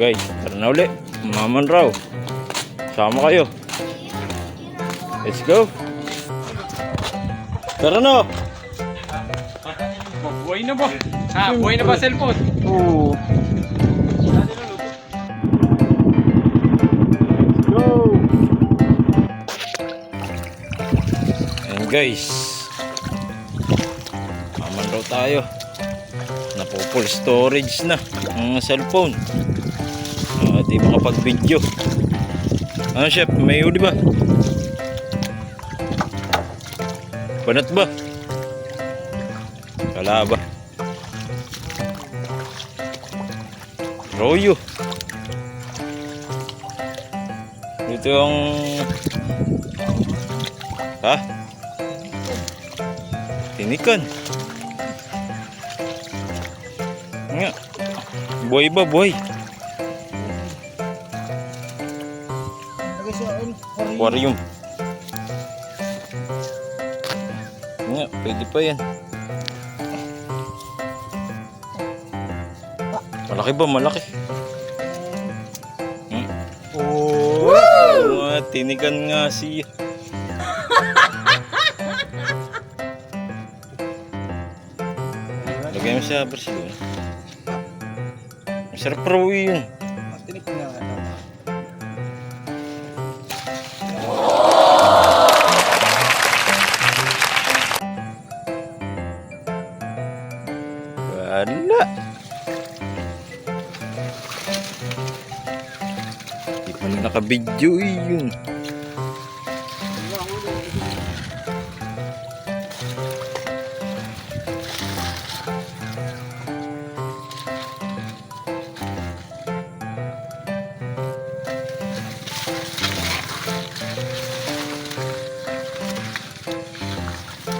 guys, tara na uli. Maman raw. Sama kayo. Let's go. Tara na. Buhay na ba? Ha, buhay na ba cellphone? Oo. Guys. Maman raw tayo. Napo-full storage na ang cellphone. Uh, di makapag-video. Ano chef, may huli ba? Banat ba? Wala ba? Royo. Ito yung... Ha? Tinikan. Nga. Buhay ba, buhay? Aquarium. Nga, pwede pa yan. Malaki ba? Malaki. Hmm? Oh! Mga tinigan nga siya. Lagay mo sa bersyon. Masarap raw yun. Wala. Di pa na naka-video eh, yun.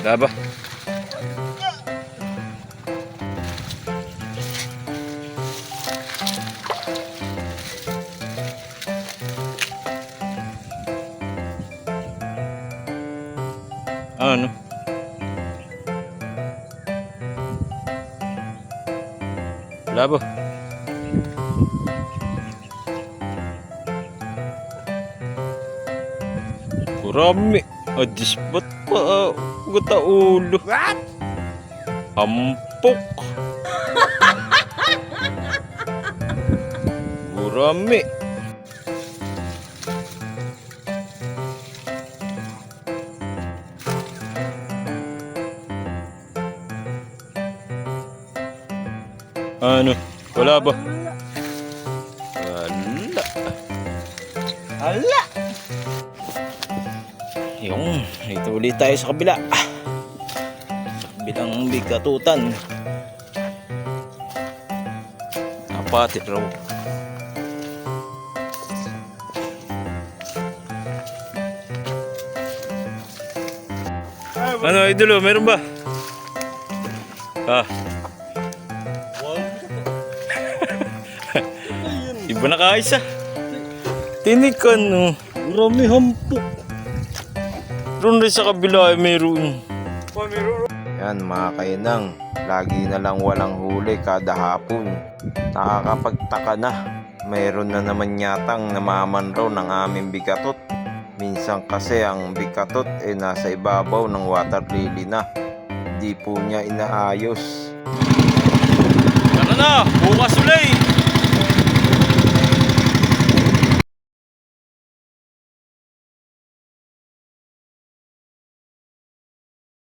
Daba. Ano? Labo. Kurami. Adis ba't pa? Gata ulo. What? Ampok. Kurami. Ano? Wala ba? Wala. Hala! Yung, ito ulit tayo sa kabila. Sa kabilang bigatutan. Apatit raw. Ano, idolo, meron ba? Ah. Iba na kaisa. Tinikan, no. Marami hampok. Doon rin sa kabila ay mayroon. Yan mga kainang, lagi na lang walang huli kada hapon. Nakakapagtaka na, mayroon na naman yatang namaman raw ng aming bigatot. Minsan kasi ang bigatot ay nasa ibabaw ng water lily na. Di po niya inaayos. Tara na, bukas ulit.